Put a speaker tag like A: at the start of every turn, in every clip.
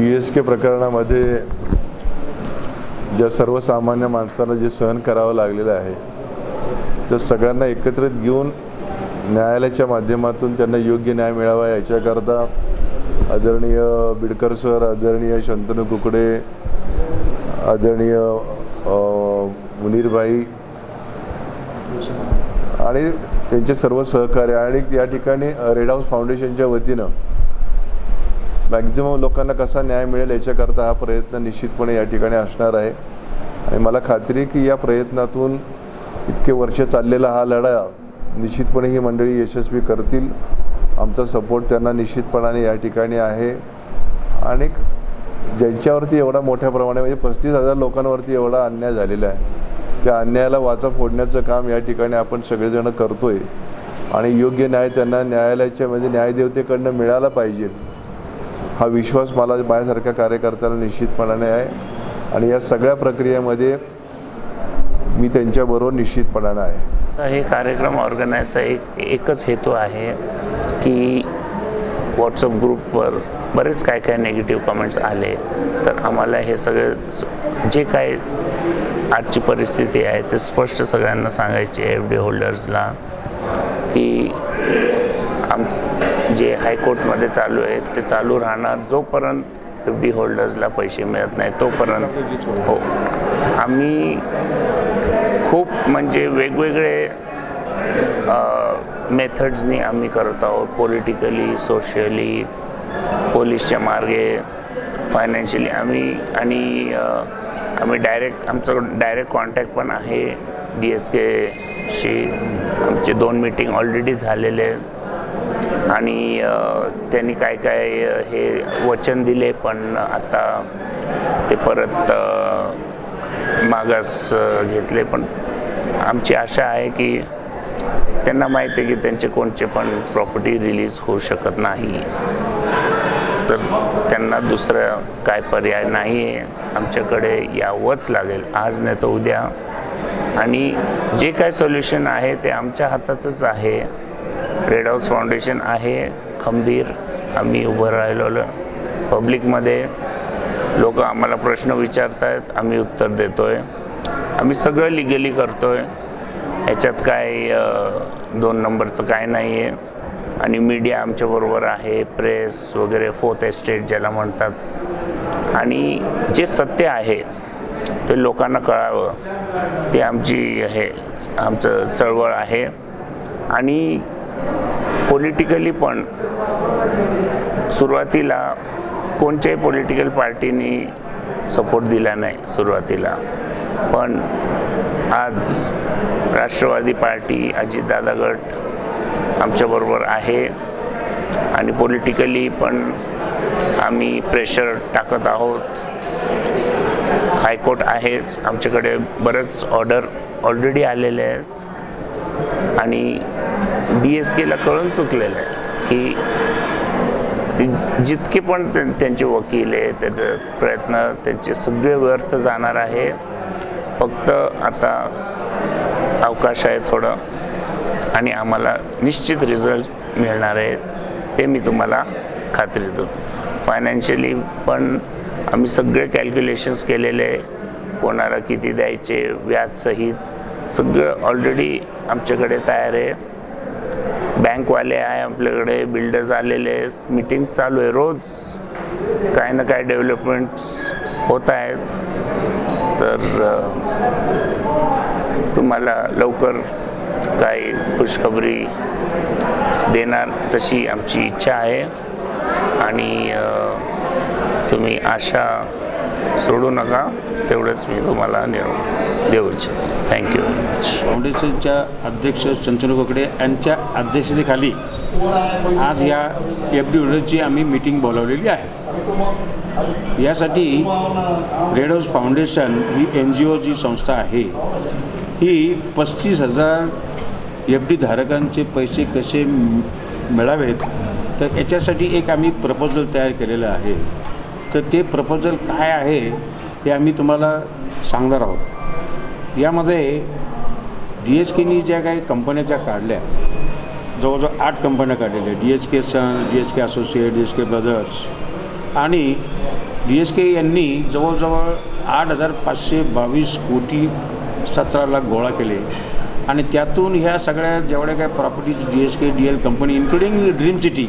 A: U S के प्रकरणामध्ये ज्या सर्वसामान्य माणसाला जे सहन करावं लागलेलं आहे तर सगळ्यांना एकत्रित घेऊन न्यायालयाच्या माध्यमातून त्यांना योग्य न्याय मिळावा. याच्याकरता आदरणीय बिडकर सर आदरणीय शंतनू कुकडे आदरणीय मुनीरभाई आणि त्यांचे सर्व सहकार्य आणि या ठिकाणी रेड हाऊस फाउंडेशनच्या वतीनं मॅक्झिमम लोकांना कसा न्याय मिळेल याच्याकरता हा प्रयत्न निश्चितपणे या ठिकाणी असणार आहे. आणि मला खात्री की या प्रयत्नातून इतके वर्ष चाललेला हा लढा निश्चितपणे ही मंडळी यशस्वी करतील. आमचा सपोर्ट त्यांना निश्चितपणाने या ठिकाणी आहे. आणि ज्यांच्यावरती एवढा मोठ्या प्रमाणे म्हणजे पस्तीस हजार लोकांवरती एवढा अन्याय झालेला आहे. त्या अन्यायाला वाचा फोडण्याचं काम या ठिकाणी आपण सगळेजण करतोय. आणि योग्य न्याय त्यांना न्यायालयाच्या म्हणजे न्यायदेवतेकडनं मिळाला पाहिजे. हा विश्वास मला माझ्यासारख्या कार्यकर्त्याला निश्चितपणाने आहे. आणि या सगळ्या प्रक्रियेमध्ये मी त्यांच्याबरोबर निश्चितपणाने आहे.
B: तर हे कार्यक्रम ऑर्गनाईजचा एक एकच हेतू आहे की व्हॉट्सअप ग्रुपवर बरेच काय काय नेगेटिव्ह कमेंट्स आले. तर आम्हाला हे सगळे जे काय आजची परिस्थिती आहे ते स्पष्ट सगळ्यांना सांगायचे एफ डी होल्डर्सला की काम जे हायकोर्टमध्ये चालू आहे ते चालू राहणार जोपर्यंत एफ डी होल्डर्सला पैसे मिळत नाही तोपर्यंत हो. आम्ही खूप म्हणजे वेगवेगळे मेथड्सनी आम्ही करत आहोत. पॉलिटिकली सोशली पोलीसच्या मार्गे फायनान्शियली आम्ही आणि आम्ही डायरेक्ट आमचं डायरेक्ट कॉन्टॅक्ट पण आहे. डी एस केशी आमचे दोन मीटिंग ऑलरेडी झालेले आहेत. आणि त्यांनी काय काय हे वचन दिले पण आता ते परत मागास घेतले. पण आमची आशा आहे की त्यांना माहिती आहे की त्यांचे कोणचे पण प्रॉपर्टी रिलीज होऊ शकत नाही. तर त्यांना दुसरा काय पर्याय नाही आहे आमच्याकडे यावंच लागेल. आज नाही तर उद्या. आणि जे काय सोल्युशन आहे ते आमच्या हातातच आहे. रेड हाऊस फाउंडेशन आहे खंबीर. आम्ही उभं राहिलेलो. पब्लिकमध्ये लोक आम्हाला प्रश्न विचारत आहेत आम्ही उत्तर देतो आहे आम्ही सगळं लिगली आहे याच्यात काय दोन नंबरचं काय नाही आहे आणि मीडिया आमच्याबरोबर आहे प्रेस वगैरे फोर्थ एस्टेट ज्याला म्हणतात. आणि जे सत्य आहे ते लोकांना कळावं. ते आमची हे आमचं चळवळ आहे. आणि पॉलिटिकली पण सुरुवातीला कोणत्याही पॉलिटिकल पार्टीनी सपोर्ट दिला नाही सुरुवातीला. पण आज राष्ट्रवादी पार्टी अजितदादा गट आमच्याबरोबर आहे आणि पॉलिटिकली पण आम्ही प्रेशर टाकत आहोत. हायकोर्ट आहेच. आमच्याकडे बरंच ऑर्डर ऑलरेडी आलेले आहेत. आणि बी एस केला कळून चुकलेलं आहे की जितके पण त्यां- त्यांचे वकील आहे त्याचे प्रयत्न त्यांचे सगळे व्यर्थ जाणार आहे. फक्त आता अवकाश आहे थोडं आणि आम्हाला निश्चित रिझल्ट मिळणार आहे ते मी तुम्हाला खात्री देतो. फायनान्शियली पण आम्ही सगळे कॅल्क्युलेशन्स केलेले कोणाला किती द्यायचे व्याजसहित सगळं ऑलरेडी आमच्याकडे तयार आहे. बँकवाले आहे आपल्याकडे बिल्डर्स आलेले आहेत. मीटिंग्स चालू आहे रोज. काही ना काही डेव्हलपमेंट्स होत आहेत. तर तुम्हाला लवकर काही खुशखबरी देणार तशी आमची इच्छा आहे. आणि तुम्ही आशा सोडू नका तेवढंच मी तुम्हाला निरोप देऊ इच्छितो थँक्यू व्हेरी मच
C: फाउंडेशनच्या अध्यक्ष चंचन कोकडे यांच्या अध्यक्षतेखाली आज या एफ डी ओडरची आम्ही मीटिंग बोलावलेली आहे. यासाठी red house foundation N G O ओ जी संस्था आहे. ही पस्तीस हजार एफ डी धारकांचे पैसे कसे मिळावेत तर याच्यासाठी एक आम्ही प्रपोजल तयार केलेलं आहे. तर ते प्रपोजल काय आहे हे आम्ही तुम्हाला सांगणार आहोत. यामध्ये डी एच केनी ज्या काही कंपन्या ज्या काढल्या जवळजवळ आठ कंपन्या काढलेल्या D H K sons D H K associate D H K brothers आणि डी एस के यांनी जवळजवळ आठ हजार पाचशे बावीस कोटी सतरा लाख गोळा केले. आणि त्यातून ह्या सगळ्या जेवढ्या काय properties D S K D L company including dream city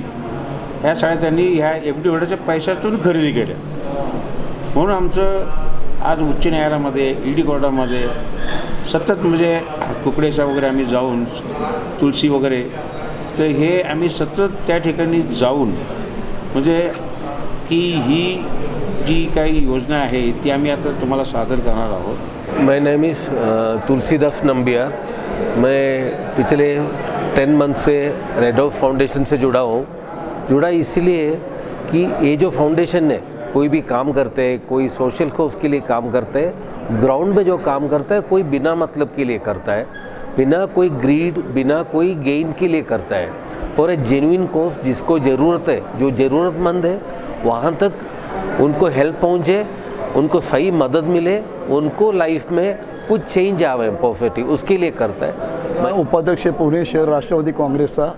C: ह्या सगळ्या त्यांनी ह्या एफ डी होल्डरच्या पैशातून खरेदी केल्या. म्हणून आमचं आज उच्च न्यायालयामध्ये ई डी कोर्टामध्ये सतत म्हणजे कुकडेसा वगैरे आम्ही जाऊन तुलसी वगैरे तर हे आम्ही सतत त्या ठिकाणी जाऊन म्हणजे की ही जी काही योजना आहे ती आम्ही आता तुम्हाला सादर करणार आहोत.
D: My name is Tulsidas Nambiar. मैं पिछले टेन मंथ से रेड हाउस फाउंडेशन से जुड़ा हूँ। जुड़ा इसीलिए कि ये जो फाउंडेशन है, कोई भी काम करते हैं, कोई सोशल के लिए काम करते हैं ग्राउंड में जो काम करता है, कोई बिना मतलब के लिए करता है, बिना कोई ग्रीड बिना कोई गेन के लिए करता है। फॉर ए जेन्यून कोज जिसको ज़रूरत है, जो ज़रूरतमंद है, वहाँ तक उनको हेल्प पहुँचे, उनको सही मदद मिले, उनको लाइफ में कुछ चेंज आवे पॉजिटिव उसके लिए करता है।
E: मैं उपाध्यक्ष, पुणे शहर राष्ट्रवादी काँग्रेसचा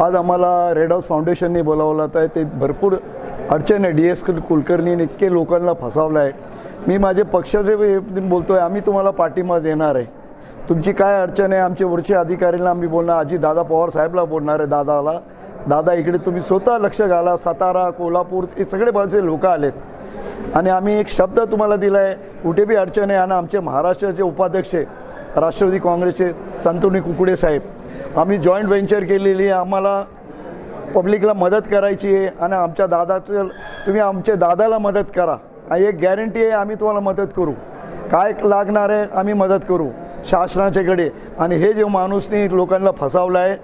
E: आज आम्हाला रेड हाऊस फाउंडेशनने बोलावलं आहे ते भरपूर अडचण आहे. डी एस कुलकर्णी इतके लोकांना फसावलं आहे मी माझे पक्षाचे बोलतो आहे आम्ही तुम्हाला पाठिंबा देणार आहे. तुमची काय अडचण आहे? आमचे वरचे अधिकाऱ्यांना आम्ही बोलणार. आजी दादा पवार साहेबला बोलणार आहे दादाला. दादा इकडे तुम्ही स्वतः लक्ष घाला. सातारा कोल्हापूर हे सगळे बाजूचे लोक आलेत. आणि आम्ही एक शब्द तुम्हाला दिला आहे कुठे बी अडचण आहे आणि आमचे महाराष्ट्राचे उपाध्यक्ष आहे, राष्ट्रवादी काँग्रेसचे संतोनी कुकडे साहेब. आम्ही जॉईंट व्हेंचर केलेली आहे. आम्हाला पब्लिकला मदत करायची आहे आणि आमच्या दादाचं तुम्ही आमच्या दादाला मदत करा. आणि एक गॅरंटी आहे आम्ही तुम्हाला मदत करू. काय लागणार आहे आम्ही मदत करू. शासनाच्याकडे आणि हे जे माणूसनी लोकांना फसावलं आहे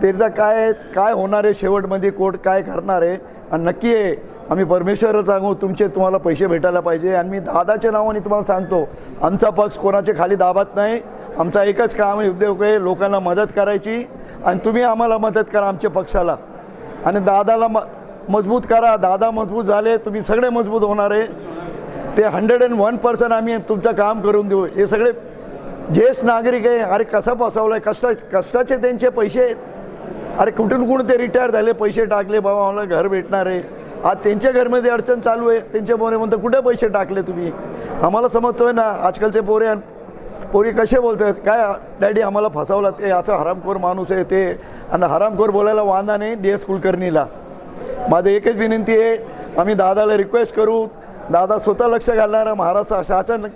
E: त्याचा काय काय होणार आहे शेवटमध्ये कोर्ट काय करणार आहे? आणि नक्की आहे आम्ही परमेश्वरच सांगू तुमचे तुम्हाला पैसे भेटायला पाहिजे. आणि मी दादाच्या नावाने तुम्हाला सांगतो आमचा पक्ष कोणाच्या खाली दाबत नाही. आमचा एकच काम आहे उद्योग आहे लोकांना मदत करायची आणि तुम्ही आम्हाला मदत करा आमच्या पक्षाला. आणि दादाला म मजबूत करा. दादा मजबूत झाले तुम्ही सगळे मजबूत होणार आहे. ते हंड्रेड अँड वन पर्सेंट आम्ही तुमचं काम करून देऊ. हे सगळे ज्येष्ठ नागरिक आहे. अरे कसा फसवलं आहे कष्टा कष्टाचे त्यांचे पैसे आहेत. अरे कुठून कुठून ते रिटायर झाले? पैसे टाकले बाबा मला घर भेटणार आहे. आज त्यांच्या घरमध्ये अडचण चालू आहे. त्यांच्या पोरे म्हणतात कुठे पैसे टाकले तुम्ही? आम्हाला समजतोय ना आजकालचे पोरे पोरी कसे बोलतात काय डॅडी आम्हाला फसवलं. ते असं हरामखोर माणूस आहे ते. आणि हरामखोर बोलायला वांदा नाही डी एस कुलकर्णीला. माझं एकच विनंती आहे आम्ही दादाला रिक्वेस्ट करू. दादा स्वतः लक्ष घालणार महाराष्ट्र शासन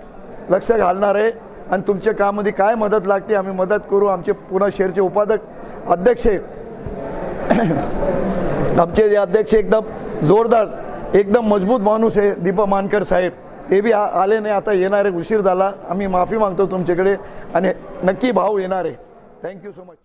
E: लक्ष घालणार आहे. आणि तुमच्या कामामध्ये काय मदत लागते आम्ही मदत करू. आमचे पुन्हा शहरचे उपाध्यक्ष अध्यक्ष आमचे जे अध्यक्ष एकदम जोरदार एकदम मजबूत माणूस आहे दीपा मानकर साहेब. ते बी आ- आले नाही आता येणार आहे उशीर झाला. आम्ही माफी मागतो तुमच्याकडे आणि नक्की भाव येणार. आहे थँक्यू सो मच